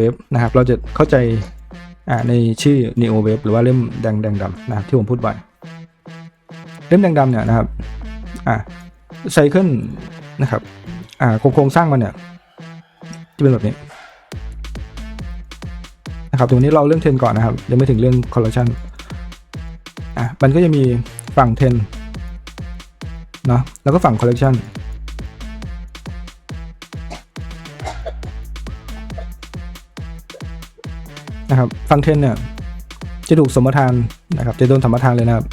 w a v นะครับ เราจะเข้าใจาในชื่อ Neo Wave หรือว่าเล่มแดงแดงดำนะครับที่ผมพูดบ่อยเล่มแดงดำเนี่ยนะครับอ่าไซเคิลนะครับอ่าโครงสร้างมันเนี่ยจะเป็นแบบนี้นะครับตรงนี้เราเรื่องเทนก่อนนะครับ ยังไม่ถึงเรื่องคอลเลคชันอะมันก็จะมีฝั่งเทนเนาะแล้วก็ฝั่งคอลเลคชัน นะครับฟังเทนเนี่ยจะถูกสมรทานนะครับ จะโดนสมปทานเลยนะครับ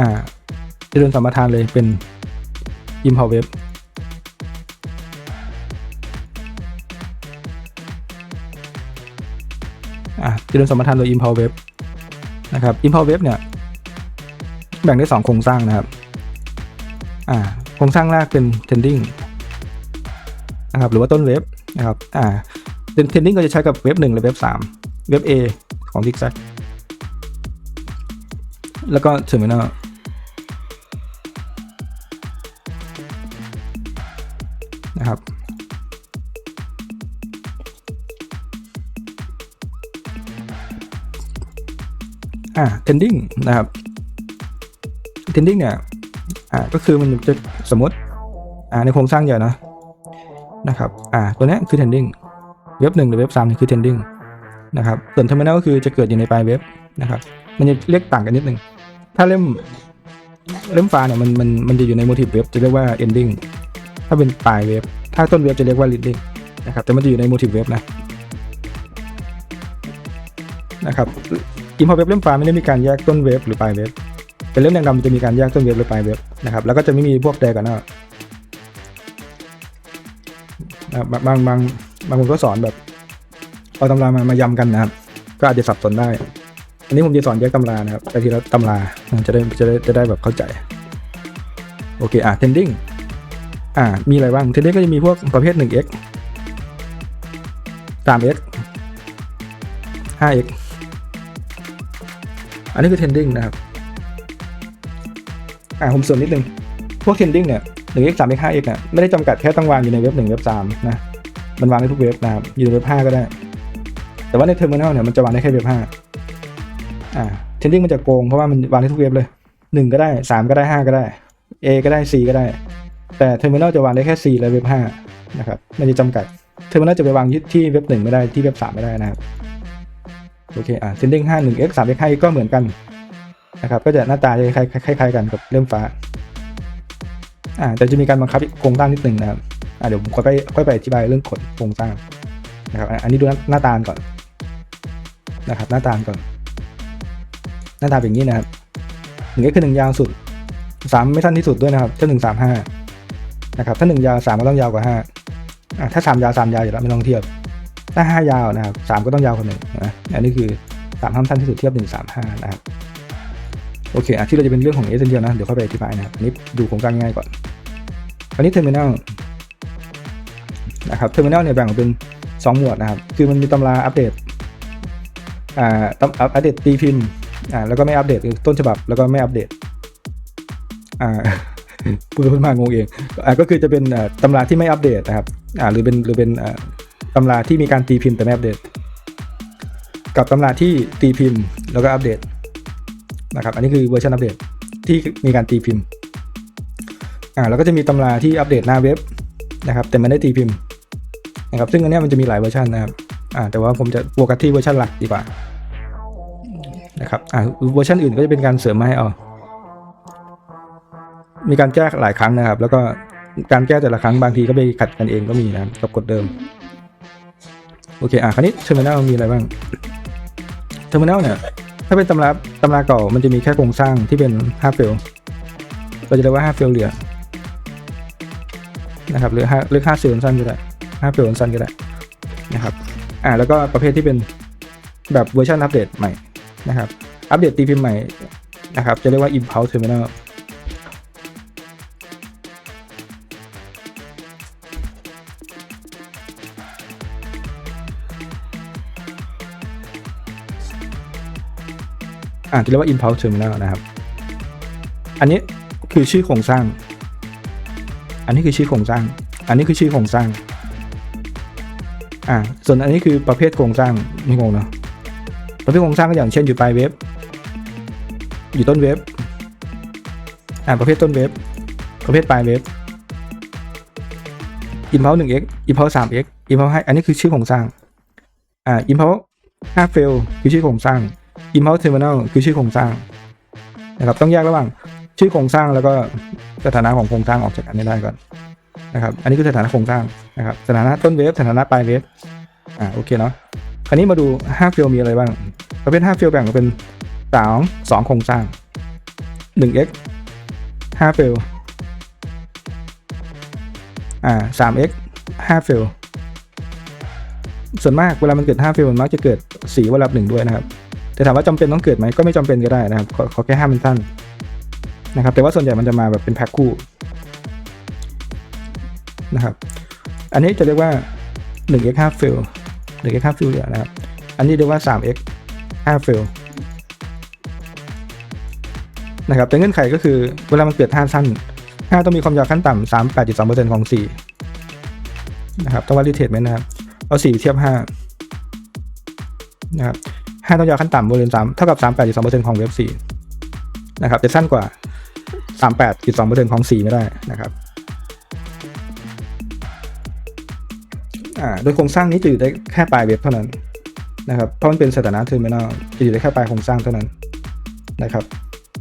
อ่า จะโดนสมปทานเลยเป็น Impulse Wave อ่าจะโดนสมปทานโดย Impulse Wave นะครับ Impulse Wave เนี่ย แบ่งได้สองโครงสร้างนะครับ อ่า โครงสร้างแรกเป็น Tending นะครับ หรือว่าต้นเวฟนะครับ อ่า Tending ก็จะใช้กับเวฟหนึ่งหรือเวฟสาม เว็บ A ของ Zigzag แล้วก็ Terminal นะครับ อ่า tending นะครับ tending เนี่ย อ่า ก็คือมันจะสมมติ อ่า ในโครงสร้างใหญ่นะ นะครับ อ่า ตัวนี้คือ tending เว็บหนึ่งหรือเว็บสามนี่คือ tending นะครับ ส่วน terminal ก็คือจะเกิดอยู่ในปลายเว็บนะครับ มันจะเรียกต่างกันนิดนึง ถ้าเล่มเล่มฟ้าเนี่ยมันมันมันจะอยู่ใน motif เว็บจะเรียกว่า ending ถ้าเป็นปลายเว็บ ถ้าต้นเว็บจะเรียกว่า leading นะครับ แต่มันจะอยู่ใน motif เว็บนะ นะครับ import เว็บเล่มฟ้าไม่ได้มีการแยกต้นเว็บหรือปลายเว็บเป็นเล่มแดงดำมันจะมีการแยกต้นเว็บหรือปลายเว็บนะครับ แล้วก็จะไม่มีพวกแดกันนะนะครับบางบางบางคนก็สอนแบบ เอาตำรามามายำกันนะครับ ก็อาจจะสับสนได้ อันนี้ผมจะสอนแยกตำรานะครับไปทีละตำราจะได้จะได้จะได้แบบเข้าใจ โอเค อะ tending อ่า มีอะไรบ้าง tending ก็จะมีพวกประเภท 1x 3x 5x อันนี้คือ tending นะครับ อ่าผมเสริมนิดนึง พวก tending เนี่ย 1x 3x 5x เนี่ยไม่ได้จำกัดแค่ต้องวางอยู่ในเว็บ 1 เว็บ 3 นะ มันวางได้ทุกเว็บนะครับอยู่ในเว็บ 5 ก็ได้ แต่ว่าในเทอร์มินอลเนี่ยมันจะวางได้แค่เว็บ5อ่าเทนดิ้งมันจะโกงเพราะว่ามันวางได้ทุกเว็บเลย1ก็ได้3ก็ได้5ก็ได้ A ก็ได้ C ก็ได้ แต่เทอร์มินอลจะวางได้แค่ C และเว็บ5นะครับมันจะจำกัดเทอร์มินอลจะไปวางที่เว็บ1ไม่ได้ที่เว็บ3ไม่ได้นะครับโอเคอ่าเทนดิ้ง5 1 x 3 x 5ก็เหมือนกันนะครับก็จะหน้าตาจะคล้ายคล้ายคล้ายกันกับเล่มฟ้าอ่าแต่จะมีการบังคับโครงสร้างนิดหนึ่งนะครับอะเดี๋ยวผมค่อยไปค่อยไปอธิบายเรื่องขนโครงสร้างนะครับอันนี้ดูหน้าตาก่อน นะครับ หน้าตาก่อน หน้าตาเป็นอย่างนี้นะครับหนึ่งก็คือหนึ่งยาวสุดสามไม่สั้นที่สุดด้วยนะครับถ้าหนึ่งสามห้านะครับถ้าหนึ่งยาวสามก็ต้องยาวกว่าห้าถ้าสามยาวสามยาวอยู่แล้วไม่ต้องเทียบ ถ้าห้ายาวนะครับสามก็ต้องยาวกว่าหนึ่งนะอันนี้คือสามห้ามสั้นที่สุดเทียบหนึ่งสามห้านะครับโอเคอะที่เราจะเป็นเรื่องของเอเซนเดียนะ เดี๋ยวค่อยไปอธิบายนะครับอันนี้ดูโครงสร้างง่ายก่อนอันนี้เทอร์มินลนะครับเทอร์มินอลเนี่ยแบ่งออกเป็น 2 หมวดนะครับ คือมันมีตำราอัปเดต อ่าตำอัปเดตตีพิมพ์อ่าแล้วก็ไม่อัปเดตคือต้นฉบับแล้วก็ไม่อัปเดตอ่าพูดพูดมางงเองอ่าก็คือจะเป็นอ่าตำราที่ไม่อัปเดตนะครับอ่าหรือเป็นหรือเป็นอ่าตำราที่มีการตีพิมพ์แต่ไม่อัปเดต กับตำราที่ตีพิมพ์แล้วก็อัปเดตนะครับอันนี้คือเวอร์ชันอัปเดตที่มีการตีพิมพ์อ่าแล้วก็จะมีตำราที่อัปเดตหน้าเว็บนะครับแต่ไม่ได้ตีพิมพ์นะครับซึ่งอันนี้มันจะมีหลายเวอร์ชันนะครับอ่าแต่ว่าผมจะโฟกัสที่เวอร์ชันหลักดีกว่า นะครับอ่าเวอร์ชันอื่นก็จะเป็นการเสริมมาให้เอามีการแก้หลายครั้งนะครับ แล้วก็การแก้แต่ละครั้งบางทีก็ไปขัดกันเองก็มีนะครับกับกฎเดิม โอเค อะคราวนี้เทอร์มินลมีอะไรบ้างเทอร์มินลเนี่ยถ้าเป็นตำราตำราเก่ามันจะมีแค่โครงสร้างที่เป็น5เฟลเราจะเรียกว่า5เฟลเหลือนะครับหรือ5หรือ5เซลล์สั้นก็ได้5เฟลสั้นก็ได้นะครับ อ่าแล้วก็ประเภทที่เป็นแบบเวอร์ชันอัปเดตใหม่ นะครับ อัปเดตตีพิมพ์ใหม่นะครับ จะเรียกว่า impulse terminal อ่าจะเรียกว่า impulse terminal นะครับ อันนี้คือชื่อโครงสร้าง อันนี้คือชื่อโครงสร้าง อันนี้คือชื่อโครงสร้าง อ่า ส่วนอันนี้คือประเภทโครงสร้างไม่งงเนาะ ประเภทโครงสร้างก็อย่างเช่นอยู่ปลายเว็บ อยู่ต้นเว็บ อ่าประเภทต้นเว็บ ประเภทปลายเว็บ impulse 1x impulse 3x impulse 5อันนี้คือชื่อโครงสร้าง อ่า impulse 5 fail คือชื่อโครงสร้าง impulse terminal คือชื่อโครงสร้างนะครับต้องแยกระหว่างชื่อโครงสร้างแล้วก็สถานะของโครงสร้างออกจากกันได้ก่อนนะครับ อันนี้คือสถานะโครงสร้างนะครับ สถานะต้นเว็บสถานะปลายเว็บอ่าโอเคเนาะ คราวนี้มาดู5 fail มีอะไรบ้างประเภท5 fail แบ่งออกเป็น2 2โครงสร้าง 1x 5 fail อ่า 3x 5 fail ส่วนมากเวลามันเกิด5 fail มันมักจะเกิด4วลับหนึ่งด้วยนะครับ แต่ถามว่าจำเป็นต้องเกิดไหมก็ไม่จำเป็นก็ได้นะครับขอขอแค่ห้ามมันสั้นนะครับ แต่ว่าส่วนใหญ่มันจะมาแบบเป็นแพ็คคู่นะครับ อันนี้จะเรียกว่า 1x 5 fail 1x 5 fail เนี่ยนะครับ อันนี้เรียกว่า 3x 5 fail นะครับแต่เงื่อนไขก็คือเวลามันเกิด5สั้น5ต้องมีความยาวขั้นต่ำ38.2%ของ4นะครับต้องวัดรีเทสไหมนะครับเอา4เทียบ5นะครับ5ต้องยาวขั้นต่ำบริเวณ3เท่ากับ38.2%ของเว็บ4นะครับแต่สั้นกว่า38.2%ของ4ไม่ได้นะครับ อ่าโดยโครงสร้างนี้จะอยู่ได้แค่ปลายเว็บเท่านั้นนะครับเพราะมันเป็นสถานะ terminal จะอยู่ได้แค่ปลายโครงสร้างเท่านั้นนะครับ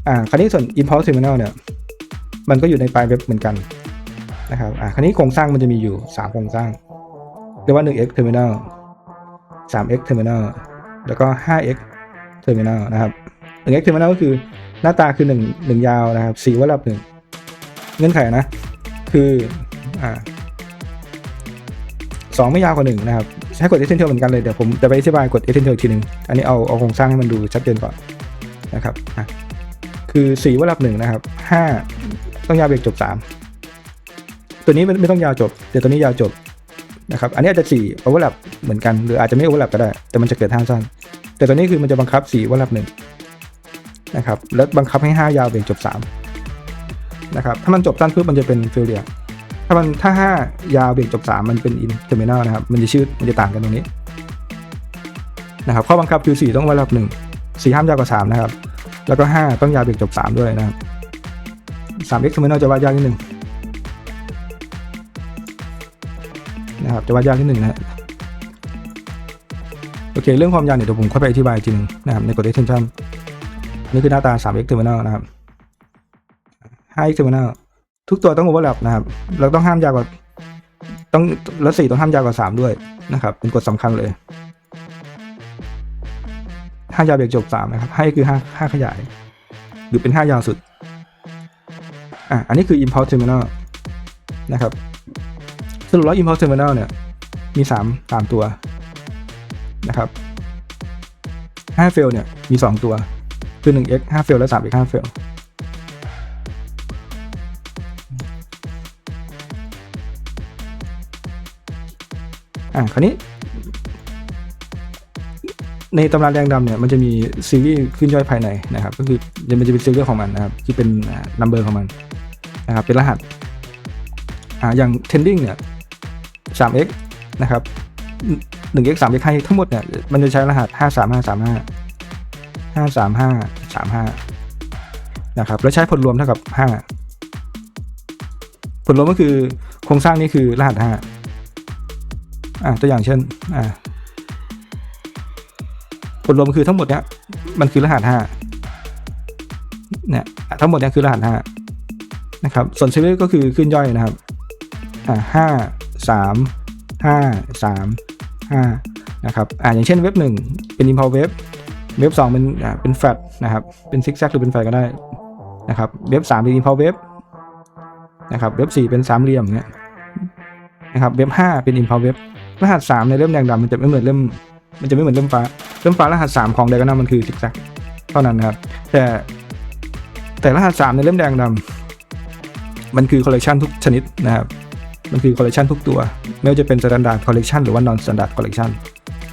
อ่าคราวนี้ส่วน impulse terminal เนี่ยมันก็อยู่ในปลายเว็บเหมือนกันนะครับอ่าคราวนี้โครงสร้างมันจะมีอยู่ 3 โครงสร้างเรียกว่า 1x terminal 3x terminal แล้วก็ 5x terminal นะครับ 1x terminal ก็คือหน้าตาคือ 1 1 ยาวนะครับ4วลับหนึ่งเงื่อนไขนะ คืออ่า สองไม่ยาวกว่าหนึ่งนะครับใช้กด essential เหมือนกันเลยเดี๋ยวผมจะไปอธิบายกด essential อีกทีหนึ่งอันนี้เอาเอาโครงสร้างให้มันดูชัดเจนก่อนนะครับอะคือ4วลับหนึ่งนะครับ5ต้องยาวเบรกจบ 3 ตัวนี้ไม่ต้องยาวจบแต่ตัวนี้ยาวจบนะครับอันนี้อาจจะ4 overlap เหมือนกันหรืออาจจะไม่ overlap ก็ได้ แต่มันจะเกิดท่าสั้น แต่ตัวนี้คือมันจะบังคับ 4 overlap หนึ่งนะครับแล้วบังคับให้ 5 ยาวเบรกจบ3นะครับถ้ามันจบสั้นปุ๊บมันจะเป็น failure ามันถ้า5ยาวเบรกจบ3มันเป็น in terminal นะครับ มันจะชื่อมันจะต่างกันตรงนี้นะครับข้อบังคับคือ4ต้อง overlap 1 4ห้ามยาวกว่า3นะครับ แล้วก็5ต้องยาวเบรกจบ3ด้วยนะครับ 3x terminal จะว่ายากนิดหนึ่งนะครับจะว่ายากนิดหนึ่งนะฮะโอเค เรื่องความยาวเนี่ยเดี๋ยวผมค่อยไปอธิบายอีกทีหนึงนะครับในกฎ extension นี่คือหน้าตา 3x terminal นะครับ 5x terminal ทุกตัวต้อง overlap นะครับ เราต้องห้ามยาวกว่า ต้องแล้ว4ต้องห้ามยาวกว่า3ด้วยนะครับ เป็นกฎสำคัญเลย ห้ายาวเบรกจบ3นะครับ ให้คือ5 5ขยาย หรือเป็น5ยาวสุด อะ อันนี้คือ impulse terminal นะครับสรุปแล้ว impulse terminal เนี่ย มี3 3ตัวนะครับ5 fail เนี่ย มี2ตัว คือ 1x 5 fail และ 3x 5 fail อะคราวนี้ ในตำราแดงดำเนี่ยมันจะมีซีรีส์ขึ้นย่อยภายในนะครับ ก็คือมันจะเป็นซีรีส์ของมันนะครับ ที่เป็นนัมเบอร์ของมันนะครับเป็นรหัสอ่าอย่าง tending เนี่ย 3x นะครับ 1x 3x ให้ทั้งหมดเนี่ยมันจะใช้รหัส 53535 53535 นะครับ แล้วใช้ผลรวมเท่ากับ 5 ผลรวมก็คือโครงสร้างนี้คือรหัส 5 อ่าตัวอย่างเช่นอ่าผลรวมคือทั้งหมดเนี้ยมันคือรหัส5เนี่ยทั้งหมดเนี้ยคือรหัส5นะครับส่วนซีรีส์ก็คือขึ้นย่อยนะครับอ่าห้าสามห้าสามห้านะครับอ่าอย่างเช่นเว็บหนึ่งเป็น impulse เว็บเว็บสองเป็นอ่าเป็นแฟลตนะครับเป็นซิกแซกหรือเป็นแฟลตก็ได้นะครับเว็บสามเป็น impulse เว็บนะครับเว็บสี่เป็นสามเหลี่ยมเนี้ยนะครับเว็บห้าเป็น impulse เว็บ รหัสสามในเล่มแดงดำมันจะไม่เหมือนเล่มมันจะไม่เหมือนเล่มฟ้าเล่มฟ้ารหัสสามของ diagonal มันคือซิกแซกเท่านั้นนะครับ แต่แต่รหัสสามในเล่มแดงดำมันคือ collection ทุกชนิดนะครับ มันคือ collection ทุกตัว ไม่ว่าจะเป็น standard collection หรือว่า non standard collection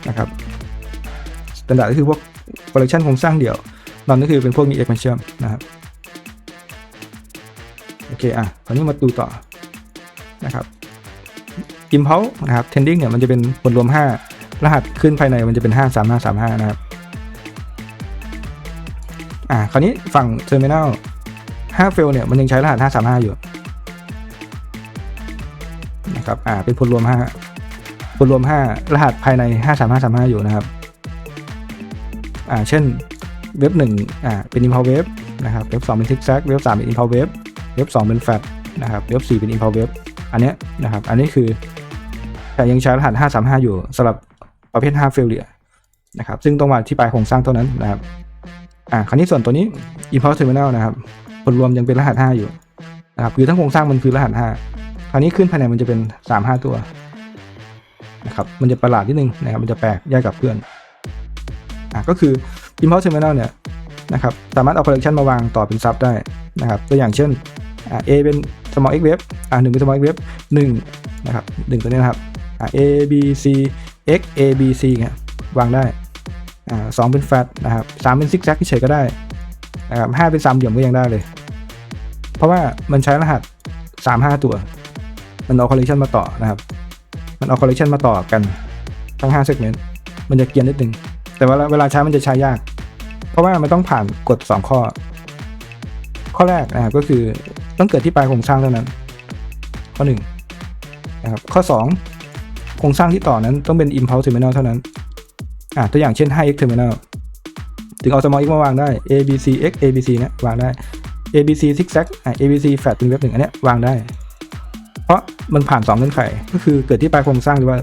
นะครับ standard ก็คือพวก collection โครงสร้างเดี่ยว non ก็คือเป็นพวกมี expansion นะครับโอเคอะคราวนี้มาดูต่อนะครับ impulse นะครับ tending เนี่ยมันจะเป็นผลรวม 5 รหัสขึ้นภายในมันจะเป็น 5 3 5 3 5 นะครับ อ่า คราวนี้ฝั่ง terminal 5 fail เนี่ยมันยังใช้รหัส 5 3 5 อยู่ นะครับ อ่า เป็นผลรวม 5 ผลรวม 5 รหัสภายใน 5 3 5 3 5 อยู่นะครับ อ่า เช่นเว็บ1อ่า เป็น impulse wave นะครับ เว็บ2เป็น zigzag เว็บ3เป็น impulse wave เว็บ2เป็น fat นะครับ เว็บ4เป็น impulse wave อันนี้นะครับ อันนี้คือ แต่ยังใช้รหัส 535 อยู่สำหรับประเภท 5 failure นะครับ ซึ่งต้องมาที่ปลายโครงสร้างเท่านั้นนะครับ อ่า คราวนี้ส่วนตัวนี้ impulse terminal นะครับ ผลรวมยังเป็นรหัส 5 อยู่นะครับ คือทั้งโครงสร้างมันคือรหัส 5 คราวนี้ขึ้นภายในมันจะเป็น 3 5 ตัวนะครับ มันจะประหลาดนิดนึงนะครับ มันจะแปลกแยกกับเพื่อน อ่าก็คือ impulse terminal เนี่ยนะครับ สามารถเอา collection มาวางต่อเป็นซับได้นะครับ ตัวอย่างเช่นอ่า A เป็น small x wave อ่าหนึ่งเป็น small x wave หนึ่งนะครับหนึ่งตัวนี้นะครับอ่า A B C X A B C เนี่ยวางได้อ่าสองเป็น fat นะครับสามเป็น zigzag เฉยก็ได้นะครับห้าเป็นสามเหลี่ยมก็ยังได้เลย เพราะว่ามันใช้รหัสสามห้าตัว มันเอา collection มาต่อนะครับ มันเอา collection มาต่อกันทั้ง5 segment มันจะเกียนนิดนึงแต่ว่าเวลาใช้มันจะใช้ยาก เพราะว่ามันต้องผ่านกฎ2ข้อ ข้อแรกนะครับก็คือ ต้องเกิดที่ปลายโครงสร้างเท่านั้น ข้อ1นะครับข้อ 2 โครงสร้างที่ต่อนั้นต้องเป็น impulse terminal เท่านั้นอ่าตัวอย่างเช่น 5x terminal ถึงเอา small x มาวางได้ a b c x a b c เนี่ยวางได้ a b c zigzag อ่า a b c flat เป็นเว็บหนึ่งอันเนี้ยวางได้ เพราะมันผ่าน2เงื่อนไข ก็คือเกิดที่ปลายโครงสร้างหรือว่า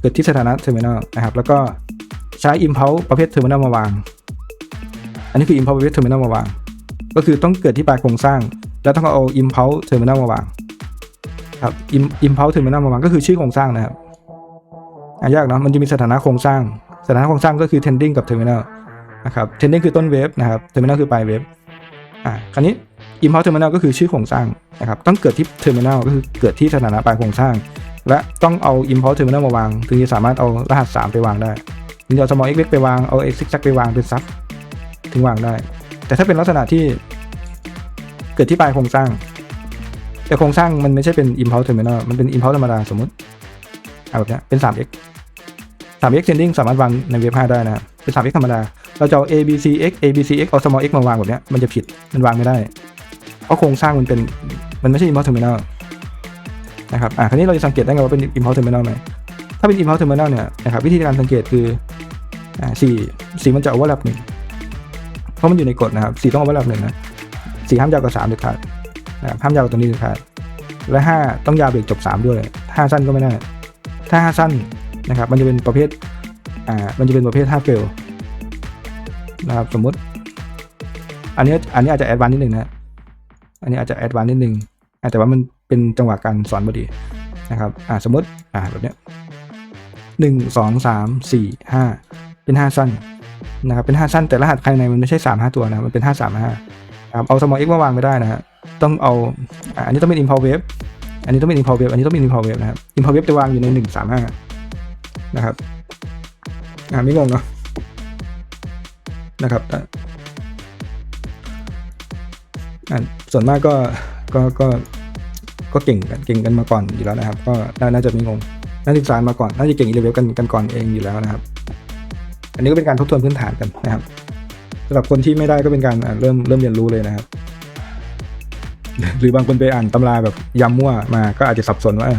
เกิดที่สถานะ terminal นะครับ แล้วก็ใช้ impulse ประเภท terminal มาวาง อันนี้คือ impulse ประเภท terminal มาวาง ก็คือต้องเกิดที่ปลายโครงสร้าง แล้วต้องเอา impulse terminal มาวางครับ impulse terminal มาวางก็คือชื่อโครงสร้างนะครับอะยากเนาะมันจะมีสถานะโครงสร้าง สถานะโครงสร้างก็คือ tending กับ terminal นะครับ tending คือต้นเวฟนะครับ terminal คือปลายเวฟอะคราวนี้ impulse terminal ก็คือชื่อโครงสร้างนะครับต้องเกิดที่ terminal ก็คือเกิดที่สถานะปลายโครงสร้าง และต้องเอา impulse terminal มาวาง ถึงจะสามารถเอารหัส 3 ไปวางได้ถึงจะเอา small x เล็กไปวางเอา x zigzag ไปวางเป็นซับถึงวางได้ แต่ถ้าเป็นลักษณะที่ เกิดที่ปลายโครงสร้าง แต่โครงสร้างมันไม่ใช่เป็น impulse terminal มันเป็น impulse ธรรมดาสมมติเอาแบบนี้เป็น 3x 3x sending สามารถวางในเว็บ5ได้นะเป็น 3x ธรรมดา เราจะเอา a b c x a b c x เอา small x มาวางแบบนี้มันจะผิดมันวางไม่ได้ เพราะโครงสร้างมันเป็นมันไม่ใช่ impulse terminal นะครับอะคราวนี้เราจะสังเกตได้ไงว่าเป็น impulse terminal ไหมถ้าเป็น impulse terminal เนี่ยนะครับวิธีการสังเกตคืออ่าสีสีมันจะ overlap หนึ่งเพราะมันอยู่ในกฎนะครับสีต้อง overlap หนึ่งนะ สี่ห้ามยาวกว่าสามเด็ดขาดนะครับห้ามยาวกว่าตัวนี้เด็ดขาดและห้าต้องยาวเบรกจบสามด้วยห้าสั้นก็ไม่ได้ถ้าห้าสั้นนะครับ มันจะเป็นประเภทอ่ามันจะเป็นประเภทห้าเฟลนะครับสมมุติ อันนี้อันนี้อาจจะแอดวานนิดนึงนะอันนี้อาจจะแอดวานนิดนึงอ่าแต่ว่ามันเป็นจังหวะการสอนพอดีนะครับอ่าสมมติอ่าแบบเนี้ยหนึ่งสองสามสี่ห้าเป็นห้าสั้นนะครับเป็นห้าสั้นแต่รหัสภายในมันไม่ใช่สามห้าตัวนะมันเป็นห้าสามห้า ครับเอา small x มาวางไม่ได้นะฮะต้องเอาอันนี้ต้องเป็น impulse wave อันนี้ต้องเป็น impulse wave อันนี้ต้องเป็น impulse wave นะครับ impulse wave จะวางอยู่ในหนึ่งสามห้านะครับอ่าไม่งงเนาะนะครับอ่าส่วนมากก็ก็ก็ก็เก่งกันเก่งกันมาก่อนอยู่แล้วนะครับ ก็น่าน่าจะไม่งงน่าศึกษามาก่อนน่าจะเก่งอีเลเวลกันกันก่อนเองอยู่แล้วนะครับ อันนี้ก็เป็นการทบทวนพื้นฐานกันนะครับ สำหรับคนที่ไม่ได้ก็เป็นการเริ่มเริ่มเรียนรู้เลยนะครับ หรือบางคนไปอ่านตำราแบบยำมั่วมาก็อาจจะสับสนว่า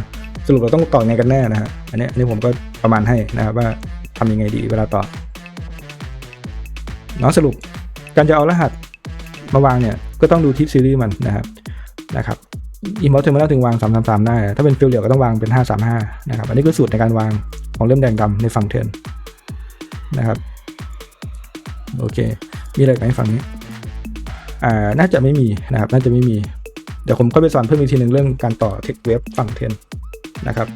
สรุปเราต้องต่อไงกันแน่นะฮะอันนี้อันนี้ผมก็ประมาณให้นะครับว่าทำยังไงดีเวลาต่อเนาะสรุปการจะเอารหัสมาวางเนี่ยก็ต้องดูทิปซีรีส์มันนะครับนะครับอิมพอร์ตเทอร์มินถึงวาง 333 ได้ ถ้าเป็นฟิลเหลียวก็ต้องวางเป็น 535 นะครับ อันนี้คือสูตรในการวางของเล่มแดงดำในฝั่งเทินนะครับ โอเค มีอะไรไหมฝั่งนี้ อ่า น่าจะไม่มีนะครับ น่าจะไม่มี เดี๋ยวผมก็ไปสอนเพิ่มอีกทีหนึ่งเรื่องการต่อเทคเวฟฝั่งเทนนะครับ